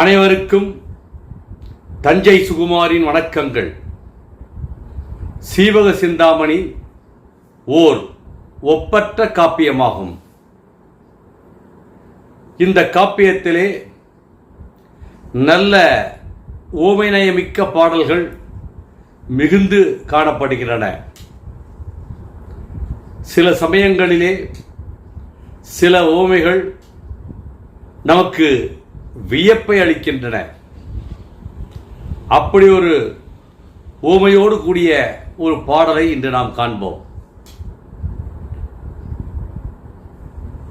அனைவருக்கும் தஞ்சை சுகுமாரின் வணக்கங்கள். சீவக சிந்தாமணி ஓர் ஒப்பற்ற காப்பியமாகும். இந்த காப்பியத்திலே நல்ல ஓமைநயமிக்க பாடல்கள் மிகுந்து காணப்படுகின்றன. சில சமயங்களிலே சில ஓமைகள் நமக்கு வியப்பை அளிக்கின்றன. அப்படி ஒரு ஊமையோடு கூடிய ஒரு பாடலை இன்று நாம் காண்போம்.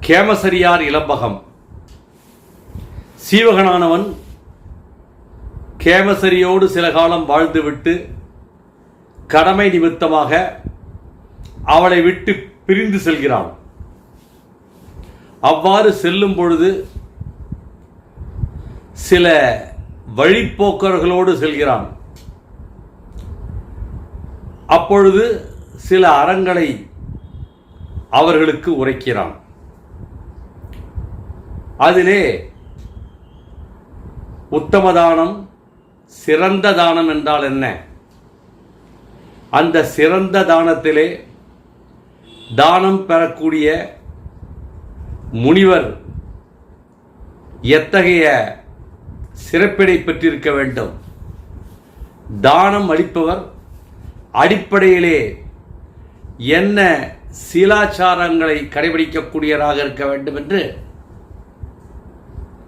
கேமசரியார் இளம்பகம். சீவகனானவன் கேமசரியோடு சில காலம் வாழ்ந்துவிட்டு கடமை நிமித்தமாக அவளை விட்டு பிரிந்து செல்கிறான். அவ்வாறு செல்லும் பொழுது சில வழிப்போக்கர்களோடு செல்கிறான். அப்பொழுது சில அறங்களை அவர்களுக்கு உரைக்கிறான். அதிலே உத்தம தானம் சிறந்த தானம் என்றால் என்ன? அந்த சிறந்த தானத்திலே தானம் பெறக்கூடிய முனிவர் எத்தகைய சிறப்பினை பெற்றிருக்க வேண்டும். தானம் அளிப்பவர் அடிப்படையிலே என்ன சீலாச்சாரங்களை கடைபிடிக்கக்கூடியவராக இருக்க வேண்டும் என்று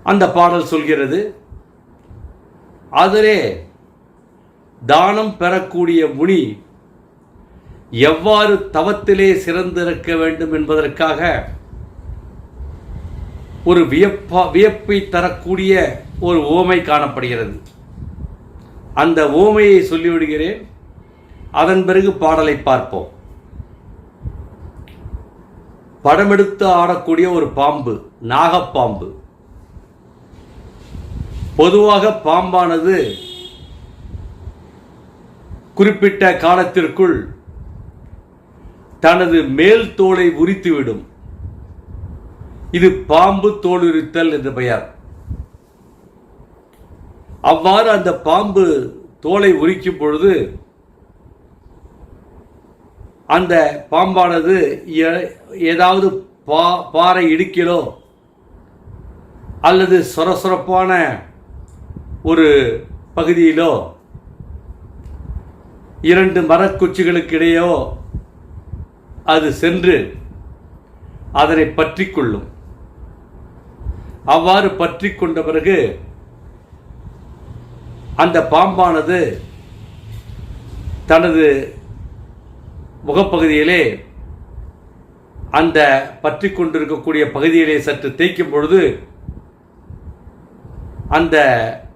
அந்த பாடல் சொல்கிறது. அதிலே தானம் பெறக்கூடிய முனி எவ்வாறு தவத்திலே சிறந்திருக்க வேண்டும் என்பதற்காக ஒரு வியப்பா வியப்பை தரக்கூடிய ஒரு ஓமை காணப்படுகிறது. அந்த ஓமையை சொல்லிவிடுகிறேன். அதன் பிறகு பாடலை பார்ப்போம். படமெடுத்து ஆடக்கூடிய ஒரு பாம்பு நாகப்பாம்பு. பொதுவாக பாம்பானது குறிப்பிட்ட காலத்திற்குள் தனது மேல் தோலை உரித்துவிடும். இது பாம்பு தோலுரித்தல் என்று பெயர். அவ்வாறு அந்த பாம்பு தோலை உரிக்கும் பொழுது அந்த பாம்பானது ஏ- ஏதாவது பா பாறை இடுக்கிலோ அல்லது சொரசொரப்பான ஒரு பகுதியிலோ இரண்டு மரக்குச்சிகளுக்கு இடையோ அது சென்று அதனை பற்றி கொள்ளும். அவ்வாறு பற்றி கொண்ட பிறகு அந்த பாம்பானது தனது முகப்பகுதியிலே அந்த பற்றி கொண்டிருக்கக்கூடிய பகுதியிலே சற்று தேய்க்கும் பொழுது அந்த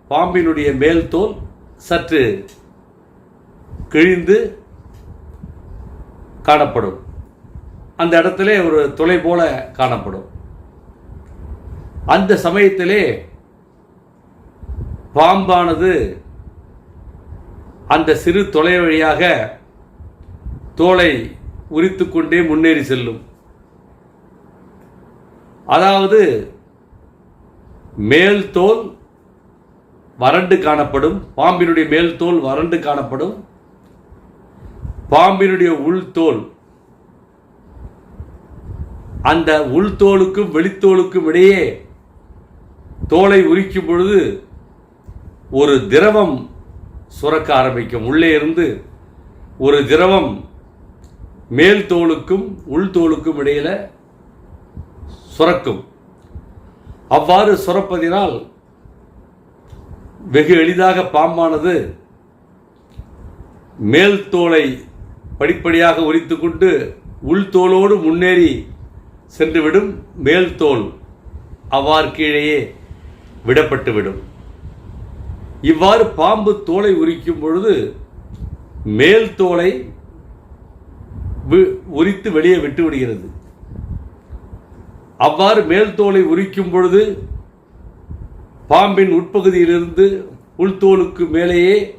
பாம்பினுடைய மேல் தோல் சற்று கிழிந்து காணப்படும். அந்த இடத்துல ஒரு துளை போல காணப்படும். அந்த சமயத்திலே பாம்பானது அந்த சிறு தொலை வழியாக தோலை உரித்து கொண்டே முன்னேறி செல்லும். அதாவது மேல் தோல் வறண்டு காணப்படும் பாம்பினுடைய மேல் தோல் வறண்டு காணப்படும் பாம்பினுடைய உள்தோல் அந்த உள்தோலுக்கும் வெளித்தோலுக்கும் இடையே தோலை உரிக்கும் பொழுது ஒரு திரவம் சுரக்க ஆரம்பிக்கும். உள்ளே இருந்து ஒரு திரவம் மேல் தோலுக்கும் உள் தோலுக்கும் இடையில சுரக்கும். அவ்வாறு சுரப்பதினால் வெகு எளிதாக பாம்பானது மேல் தோலை படிப்படியாக உரித்துக்கொண்டு உள்தோலோடு முன்னேறி சென்றுவிடும் மேல் தோல். அவ்வாறு கீழேயே விடப்பட்டுவிடும். இவ்வாறு பாம்பு தோலை உரிக்கும் பொழுது மேல் தோலை உரித்து வெளியே விட்டு விடுகிறது. அவ்வாறு மேல் தோலை உரிக்கும் பொழுது பாம்பின் உட்பகுதியிலிருந்து உள்தோலுக்கு மேலேயே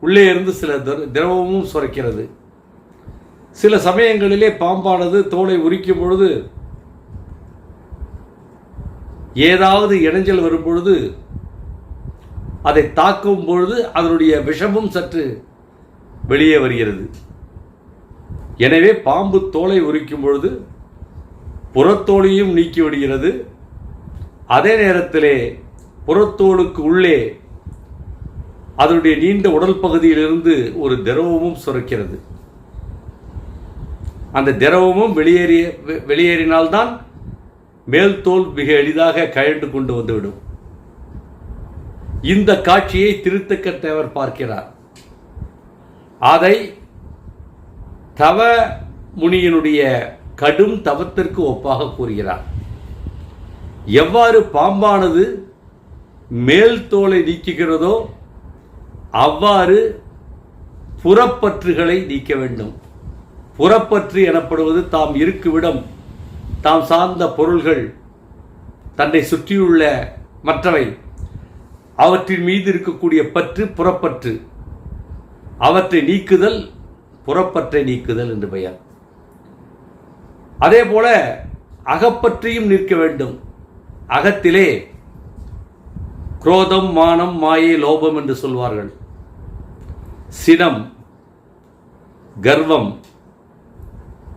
உள்ளே இருந்து சில திர- திரவமும் சுரக்கிறது. சில சமயங்களிலே பாம்பானது தோலை உரிக்கும் பொழுது ஏதாவது இடைஞ்சல் வரும்பொழுது அதை தாக்கும் பொழுது அதனுடைய விஷமும் சற்று வெளியே வருகிறது. எனவே பாம்பு தோலை உரிக்கும் பொழுது புறத்தோலையும் நீக்கி விடுகிறது. அதே நேரத்திலே புறத்தோலுக்கு உள்ளே அதனுடைய நீண்ட உடல் பகுதியிலிருந்து ஒரு திரவமும் சுரக்கிறது. அந்த திரவமும் வெளியேறிய வெளியேறினால்தான் மேல் தோல் மிக எளிதாக கழண்டு கொண்டு வந்துவிடும். இந்த காட்சியை திருத்தக்கத்தேவர் பார்க்கிறார். அதை தவ முனியினுடைய கடும் தவத்திற்கு ஒப்பாக கூறுகிறார். எவ்வாறு பாம்பானது மேல் தோலை நீக்குகிறதோ அவ்வாறு புறப்பற்றுகளை நீக்க வேண்டும். புறப்பற்று எனப்படுவது தாம் இருக்குவிடம் தாம் சார்ந்த பொருள்கள் தன்னை சுற்றியுள்ள மற்றவை அவற்றின் மீது இருக்கக்கூடிய பற்று புறப்பற்று. அவற்றை நீக்குதல் புறப்பற்றை நீக்குதல் என்று பெயர். அதே போல அகப்பற்றியும் நிற்க வேண்டும். அகத்திலே குரோதம் மானம் மாயை லோபம் என்று சொல்வார்கள். சினம் கர்வம்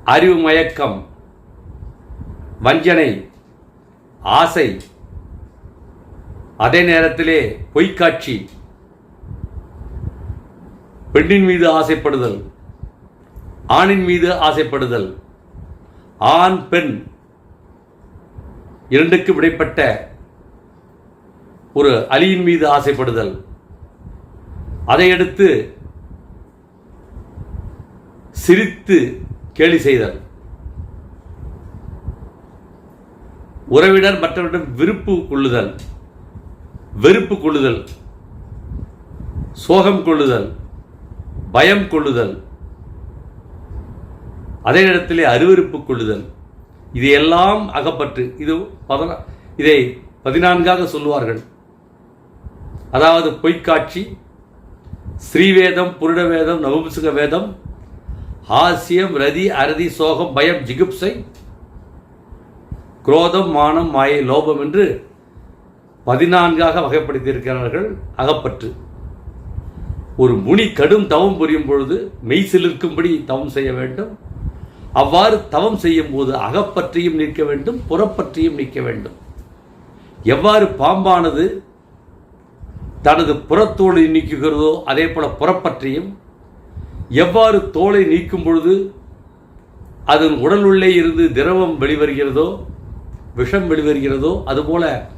அறிவு மயக்கம் வஞ்சனை ஆசை அதே நேரத்திலே பொய்க்காட்சி பெண்ணின் மீது ஆசைப்படுதல் ஆணின் மீது ஆசைப்படுதல் ஆண் பெண் இரண்டுக்கு விடைப்பட்ட ஒரு அலியின் மீது ஆசைப்படுதல். அதையடுத்து சிரித்து கேலி செய்தல். உறவினர் மற்றவரிடம் விருப்பு கொள்ளுதல் வெறுப்பு கொள்ளுதல் சோகம் கொள்ளுதல் பயம் கொள்ளுதல் அதே நேரத்திலே அருவருப்பு கொள்ளுதல். இதையெல்லாம் அகப்பற்று இது பதினா இதை பதினான்காக சொல்லுவார்கள். அதாவது பொய்க்காட்சி ஸ்ரீவேதம் புருட வேதம் நவம்சுக வேதம் ஹாஸ்யம் ரதி அரதி சோகம் பயம் ஜிகுப்சை குரோதம் மானம் மாயை லோபம் என்று பதினான்காக வகைப்படுத்தியிருக்கிறார்கள் அகப்பற்று. ஒரு முனி கடும் தவம் புரியும் பொழுது மெய்சிலிருக்கும்படி தவம் செய்ய வேண்டும். அவ்வாறு தவம் செய்யும் போது அகப்பற்றியும் நிற்க வேண்டும் புறப்பற்றியும் நிற்க வேண்டும். எவ்வாறு பாம்பானது தனது புறத்தோலை நீக்குகிறதோ அதே போல புறப்பற்றியும் எவ்வாறு தோலை நீக்கும் பொழுது அதன் உடலுள்ளே இருந்து திரவம் வெளிவருகிறதோ விஷம் வெளிவருகிறதோ அதுபோல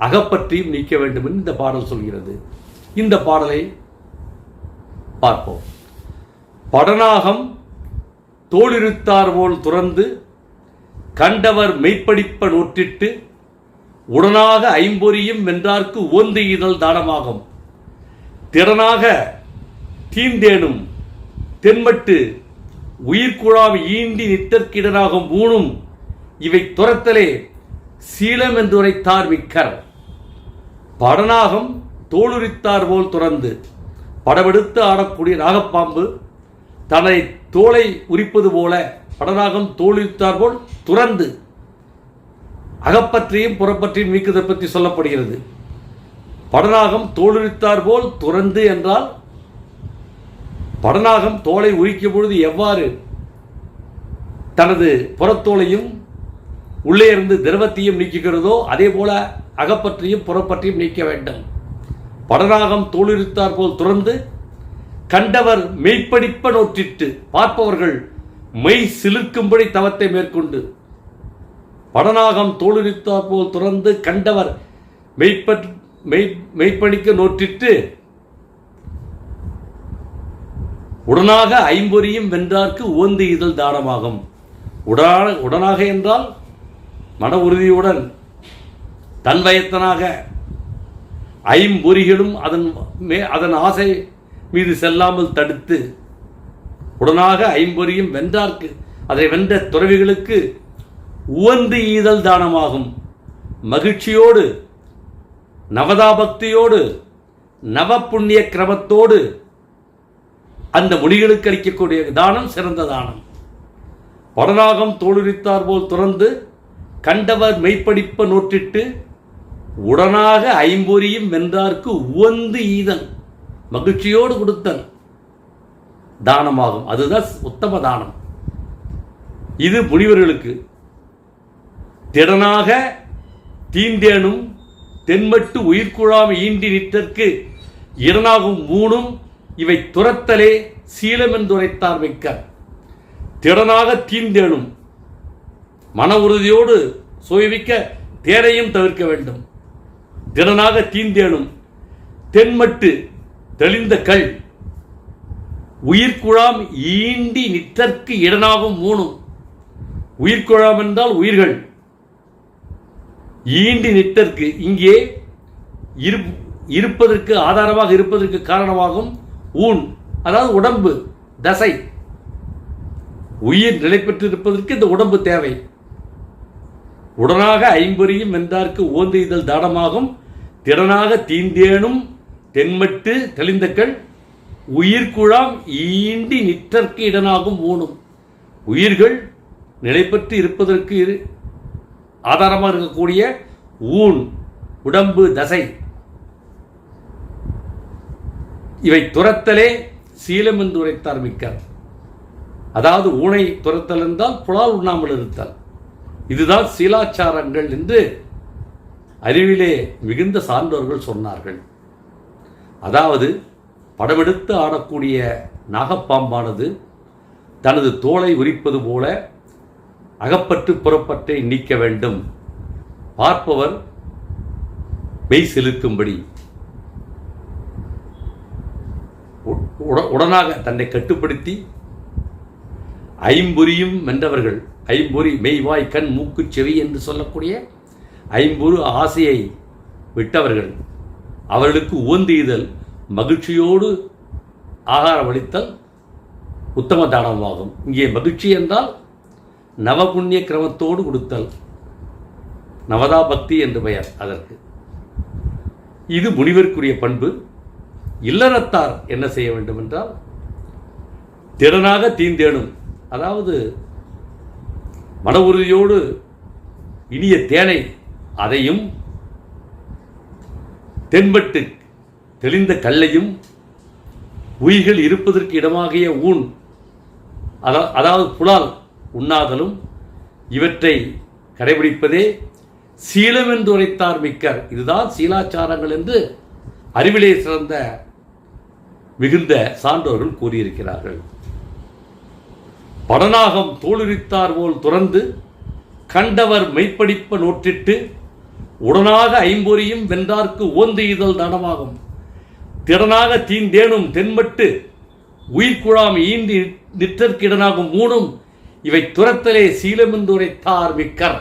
அகப்பற்றியும் நீக்க வேண்டும் என்று இந்த பாடல் சொல்கிறது. இந்த பாடலை பார்ப்போம். படனாகம் தோளிருத்தார் போல் துறந்து கண்டவர் மெய்ப்படிப்ப நோற்றிட்டு உடனாக ஐம்பொறியும் வென்றார்க்கு ஓந்து இதழ் தானமாகும். திறனாக தீந்தேனும் தென்மட்டு உயிர்குழாம் ஈண்டி நித்தற்கிடனாகும் ஊனும் இவை துரத்தலே சீலம் என்றுரைத்தார் மிக்கர். படநாகம் தோளுரித்தார் போல் துறந்து படவெடுத்து ஆடக்கூடிய நாகப்பாம்பு தன்னை தோலை உரிப்பது போல படநாகம் தோளுரித்தார் போல் துறந்து அகப்பற்றியும் புறப்பற்றியும் நீக்குதல் பற்றி சொல்லப்படுகிறது. படநாகம் தோலுரித்தார் போல் துறந்து என்றால் படநாகம் தோலை உரிக்கும் பொழுது எவ்வாறு தனது புறத்தோலையும் உள்ளே இருந்து திரவத்தையும் நீக்குகிறதோ அதே போல அகப்பற்றியும் புறப்பற்றியும் நீக்க வேண்டும். படராகம் தோளிருத்தார் போல் துறந்து கண்டவர் மெய்ப்படிப்ப நோற்றிட்டு பார்ப்பவர்கள் மெய் சிலிர்க்கும்படி தவத்தை மேற்கொண்டு படநாகம் தோளுரித்தார் போல் துறந்து கண்டவர் மெய்ப்பற் மெய் மெய்ப்பணிக்க நோற்றிட்டு உடனாக ஐம்பொறியும் வென்றார்க்கு உவந்து இதழ் தானமாகும். உடனாக உடனாக என்றால் மன உறுதியுடன் தன்வயத்தனாக ஐம்பொறிகளும் அதன் மே அதன் ஆசை மீது செல்லாமல் தடுத்து உடனாக ஐம்பொறியும் வென்றார்க்கு அதை வென்ற துறவிகளுக்கு உவந்து ஈதல் தானமாகும். மகிழ்ச்சியோடு நவதாபக்தியோடு நவ புண்ணிய கிரமத்தோடு அந்த முனிகளுக்கு அளிக்கக்கூடிய தானம் சிறந்த தானம். படநாகம் தோளுரித்தார் போல் துறந்து கண்டவர் மெய்ப்படிப்ப நோற்றிட்டு உடனாக ஐம்பொறியும் வென்றார்க்கு உவந்து ஈதல் மகிழ்ச்சியோடு கொடுத்தல் தானமாகும். அதுதான் உத்தம தானம். இது முனிவர்களுக்கு. திறனாக தீண்டேனும் தென்மட்டு உயிர்குழாம் ஈண்டி நிற்றற்கு இரனாகும் மூணும் இவை துரத்தலே சீலமென்றுரைத்தார் மிக்க திறனாக தீண்டேனும் மன உறுதியோடு சுவைவிக்க தேரையும் தவிர்க்க வேண்டும். திறனாக தீந்தேனும் தென்மட்டு தெளிந்த கல். உயிர்குழாம் ஈண்டி நிற்றற்கு இடனாகும் மூணும். உயிர்குழாம் என்றால் உயிர்கள். ஈண்டி நிற்றற்கு இங்கே இருப்- இருப்பதற்கு ஆதாரமாக இருப்பதற்கு காரணமாகும் ஊன் அதாவது உடம்பு தசை. உயிர் நிலை பெற்றிருப்பதற்கு இந்த உடம்பு தேவை. உடனாக ஐம்பொறியும் வென்றார்க்கு ஓந்தெய்தல் தானமாகும் திறனாக தீந்தேனும் தென்மட்டு தெளிந்தக்கள் உயிர்குழாம் ஈண்டி நிற்றற்கு இடனாகும் ஊனும். உயிர்கள் நிலைப்பற்று இருப்பதற்கு இரு- ஆதாரமாக இருக்கக்கூடிய ஊன் உடம்பு தசை. இவை துரத்தலே சீலம் என்று உரைத்தார் மிக்கார். அதாவது ஊனை துரத்தல் என்றால் புலால் உண்ணாமல் இருத்தல். இதுதான் சீலாச்சாரங்கள் என்று அறிவிலே மிகுந்த சான்றோர்கள் சொன்னார்கள். அதாவது படமெடுத்து ஆடக்கூடிய நாகப்பாம்பானது தனது தோலை உரிப்பது போல அகப்பட்டு புறப்பட்டை நீக்க வேண்டும். பார்ப்பவர் மெய் செலுக்கும்படி உடனாக தன்னை கட்டுப்படுத்தி ஐம்புரியும் வென்றவர்கள் ஐம்பொறி மெய்வாய் கண் மூக்கு செவி என்று சொல்லக்கூடிய ஐம்பொரு ஆசையை விட்டவர்கள். அவர்களுக்கு உவந்தெய்தல் மகிழ்ச்சியோடு ஆகாரம் அளித்தல் உத்தம தானமாகும். இங்கே மகிழ்ச்சி என்றால் நவபுண்ணிய கிரமத்தோடு கொடுத்தல் நவதா பக்தி என்று பெயர் அதற்கு. இது முனிவருக்குரிய பண்பு. இல்லறத்தார் என்ன செய்ய வேண்டும் என்றால் திறனாக தீந்தேனும் அதாவது மன உறுதியோடு இனிய தேனை அதையும் தென்பட்டு தெளிந்த கல்லையும் உயிர்கள் இருப்பதற்கு இடமாகிய ஊன் அதாவது புலால் உண்ணாதலும் இவற்றை கடைபிடிப்பதே சீலம் என்று உரைத்தார் மிக்கர். இதுதான் சீலாச்சாரங்கள் என்று அறிவிலே சிறந்த மிகுந்த சான்றோர்கள் கூறியிருக்கிறார்கள். படனாகம் தோலுரித்தார் போல் துறந்து கண்டவர் மெய்ப்படிப்ப நோற்றிட்டு உடனாக ஐம்பொறியும் வென்றார்க்கு ஓந்து இதழ் தானமாகும். திறனாக தீந்தேனும் தென்பட்டு உயிர்குழாம் ஈண்டி நிற்றற்கிடனாகும் மூணும் இவை துரத்தலே சீலமென்றுரைத்தார் மிக்கர்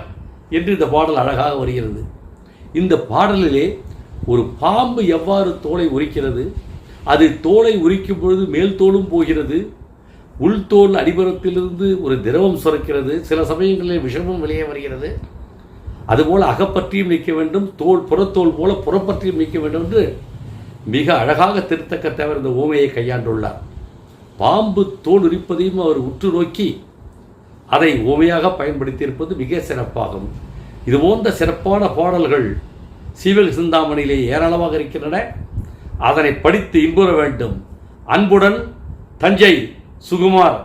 என்று இந்த பாடல் அழகாக வருகிறது. இந்த பாடலிலே ஒரு பாம்பு எவ்வாறு தோலை உரிக்கிறது? அது தோலை உரிக்கும் பொழுது மேல் தோலும் போகிறது உள்தோல் அடிபுறத்திலிருந்து ஒரு திரவம் சுரக்கிறது. சில சமயங்களில் விஷமும் வெளியே வருகிறது. அதுபோல் அகப்பற்றியும் நிற்க வேண்டும். தோல் புறத்தோல் போல புறப்பற்றியும் நிற்க வேண்டும் என்று மிக அழகாக திருத்தக்க தேவர் இந்த ஊமையை கையாண்டுள்ளார். பாம்பு தோல் உரிப்பதையும் அவர் உற்று நோக்கி அதை ஓமையாக பயன்படுத்தியிருப்பது மிக சிறப்பாகும். இது போன்ற சிறப்பான பாடல்கள் சீவல் சிந்தாமணியிலே ஏராளமாக இருக்கின்றன. அதனை படித்து இன்புற வேண்டும். அன்புடன் தஞ்சை సుకుమార్